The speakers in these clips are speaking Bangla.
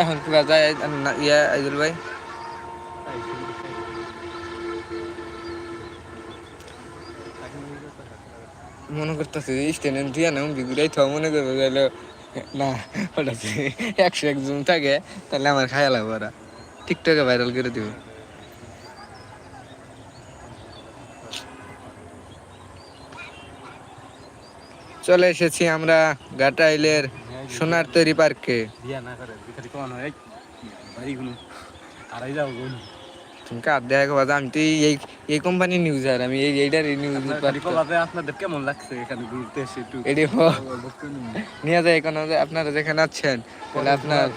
এখন কিবা যায় ভাই। মনে করতেছে দিয়া না বিগুড়াই থাও, মনে করবে গেলে না ওটা একশো এক জুম থাকে, তাহলে আমার খায়া লাগবে ওরা। টিকটকে ভাইরাল করে দিব। চলে এসেছি আমরা ঘাটাইলের সোনার তৈরি পার্কে। তুমি কার দেখা আমি তো এই- কোম্পানির নিউজ আর আমি এই এইটার নিউজ আপনার গাড়ি পালাতে আপনাদের কেমন লাগছে এখানে ঘুরতে এসে একটু? এটি নিয়ে যায় এখন আপনারা যেখানে আছেন তাহলে আপনার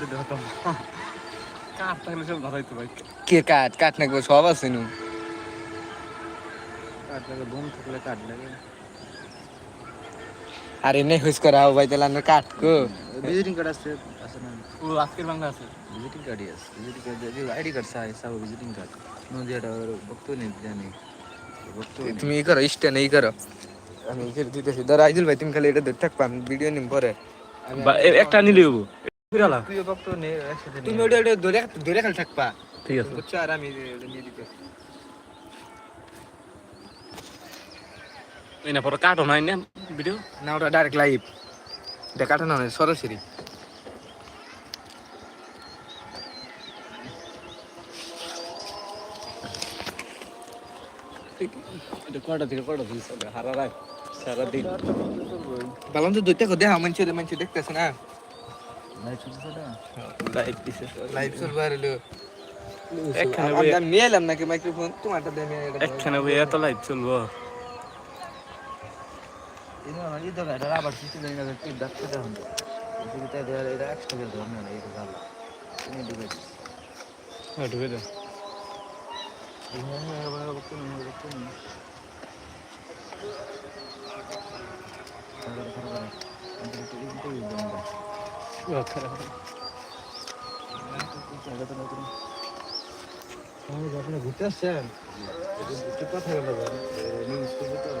দিতে থাকলে সব ধরাইতো ভাই। কে কাঠ? কাঠ নাকবো সব আছে নু। কাঠ বোম থাকলে কাঠ লাগে আর এনে হুস করা হব ভাই তাহলে আমরা কাঠ কো। ভিজিটিং কার্ড আছে আছে না? ও আজকের বাংলা আছে। ভিজিটিং কার্ডই আছে ভিজিটিং কার্ড যে আইডি কার্ড সাই সাব ভিজিটিং কার্ড নো যেটা বক্তো নেই জানি বক্তো তুমি ই করো স্ট্যান্ড এই করো। আমি এই করে দিতেছি। ধরো আইজুল ভাই তুমি খালি এটা ধরে থাকবা আমি ভিডিও নিম পরে। একটা নিলে হব তুই বক্তো নেই তুমি ওটা ওটা ধরে ধরে খালি থাকবা। ঠিক আছে। আর আমি নিয়ে দিতেছি। এই না পরে কাটো নাই না ভিডিও না ওটা ডাইরেক্ট লাইভ এটা কাটানো নয় সরাসরি কটা থেকে কটা দিন চলে হারা রাখ সারা দিন বালাম তো দুইটা কথা দেখা মানছে মানছে দেখতেছে না লাইভ চলবে আর একখানে এলাম নাকি মাইক্রোফোন তোমারটা দিয়ে। একখানে এত লাইভ চলবো আবার কিছু জানি না টিপ ডাকতে তখন তাই দেওয়ার এটা একশো টাকা ধরবে না এটা ভালো তুমি ঘুরতে আসছেন কথা নিউজ করবে তো।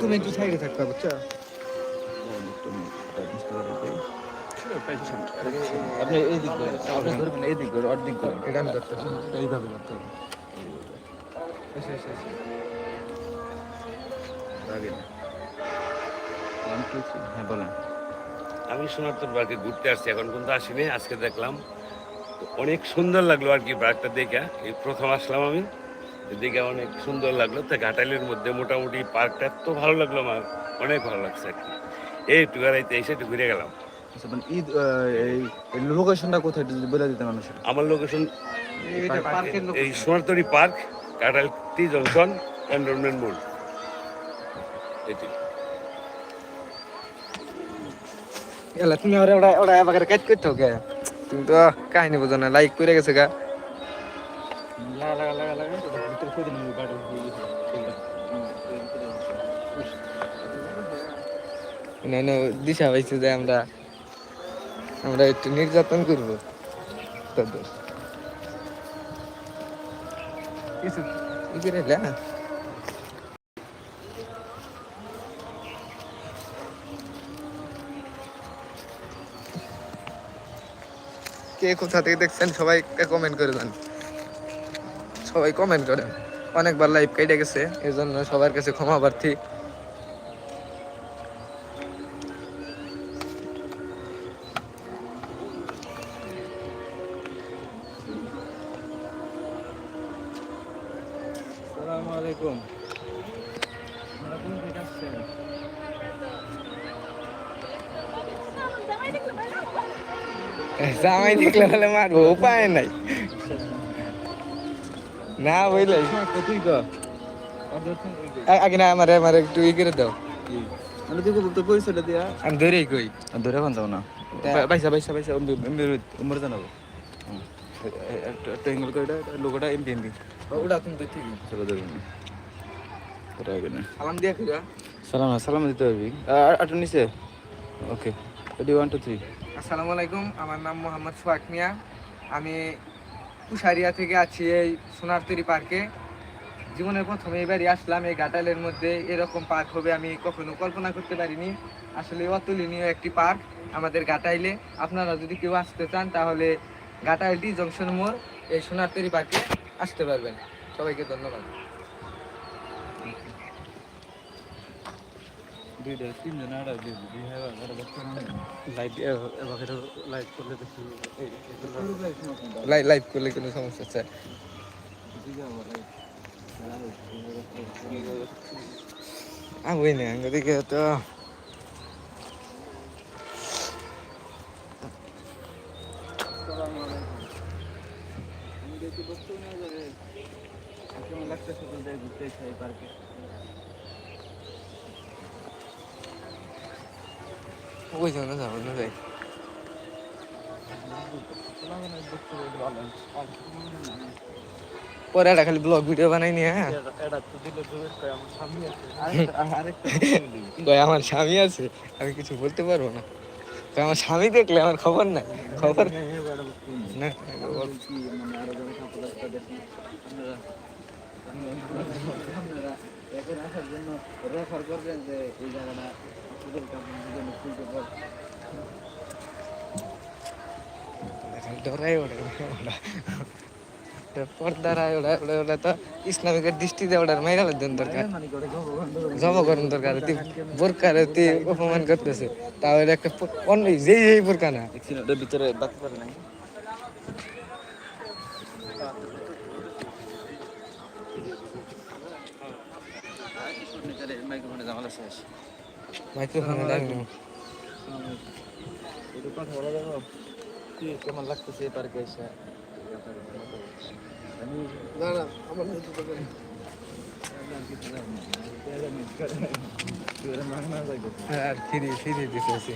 তুমি একটু সাইডে থাকবা বুঝছ? আপনি এই দিক করে আপনি ধরবেন এই দিক অর্ধেক এটা আমি এইভাবে হবে। এসে এসে এসে। থ্রি হ্যাঁ বলেন। আমি সোনারতর পার্কে ঘুরতে আসছি এখন কিন্তু আসিনি আজকে দেখলাম অনেক সুন্দর লাগল আর কি পার্কটা দেখে। এই প্রথম আসলাম আমি। দেখে অনেক সুন্দর লাগল। তা ঘাটাইলের মধ্যে মোটামুটি পার্কটা এত ভালো লাগল আমার অনেক ভালো লাগছে আর কি। এই টুকারাইতে এসে একটু ঘুরে গেলাম। আচ্ছা মানে ঈদ লোকেশনটা কোথায় বলে দিতেন মানুষের। আমার লোকেশন এই সোনারতরি পার্কটি জংশন ক্যান্টনমেন্ট মোড় এটি। এলা তুমি ওরা ওরা ওরা কাজ করতে হবে তুমি তো কাহিনী বুঝো না লাইক করে গেছে গা। না না দিশা পাইছে যে আমরা আমরা একটু নির্যাতন করব। তাদের কিছু করে এলে, কে কোথা থেকে দেখছেন, সবাই কমেন্ট করে দেন। সবাই কমেন্ট করেন অনেকবার লাইভ কেটে গেছে, এই জন্য সবার কাছে ক্ষমা প্রার্থী। আসসালামু আলাইকুম আপনারা কোন থেকে আসছেন জামাই দেখলে তাহলে মারবো উপায় নাই না বুঝলে আগে না আমার আমার একটু ই করে দাও মানে তুই তো পরিচয়টা দিয়া আমি ধরেই কই ধরে কোন যাও না পয়সা পয়সা পয়সা উমর জানাব এঙ্গেল করে লোকটা এমপি এমপি ওটা তুমি তো ঠিক চলো ধরুন সালাম দিয়া সালাম সালাম দিতে পারবি আটু নিচে okay ready one two three আসসালামু আলাইকুম, আমার নাম মোহাম্মদ সোহাগ মিয়া। আমি কুশারিয়া থেকে আছি এই সোনারতরি পার্কে। জীবনের প্রথমে এবারই আসলাম এই ঘাটালের মধ্যে। এরকম পার্ক হবে আমি কখনো কল্পনা করতে পারিনি। আসলে অতুলনীয় একটি পার্ক আমাদের ঘাটাইলে। আপনারা যদি কেউ আসতে চান, তাহলে ঘাটাইল ডি জংশন মোড় এই সোনারতরি পার্কে আসতে পারবেন। সবাইকে ধন্যবাদ। লাইভ করলে কোনো সমস্যা আছে? বস্তু না যাবে। কেমন লাগতেছে ঘুরতে পার্কে ওই জন্য যাব না যাই পরে একটা খালি ব্লগ ভিডিও বানাই নিয়ে হ্যাঁ। দূরের কয়, আমার স্বামী আছে? আমি কিছু বলতে পারব না। কয়, আমার স্বামী দেখলে আমার খবর নাই। খবর না ডরাই ওটা ওটা পর্দারা ওটা ওটা ওটা তো ইসলামিকের দৃষ্টিতে ওটার মাইরা দেন দরকার করে গভর্নমেন্ট জবকরণ দরকার তুই বোরকার তুই অপমান করতেছে তাহলে একটা অন্য যেই যেই বোরকা না ভিতরে শেষ মাইক্রোফোনে লাগবে। একটু কথা বলা যাব কি কেমন লাগতেছে এই পার্কে এসে? আমি না না আমার নিতে আর ফিরিয়ে ফিরিয়ে দিতেছি।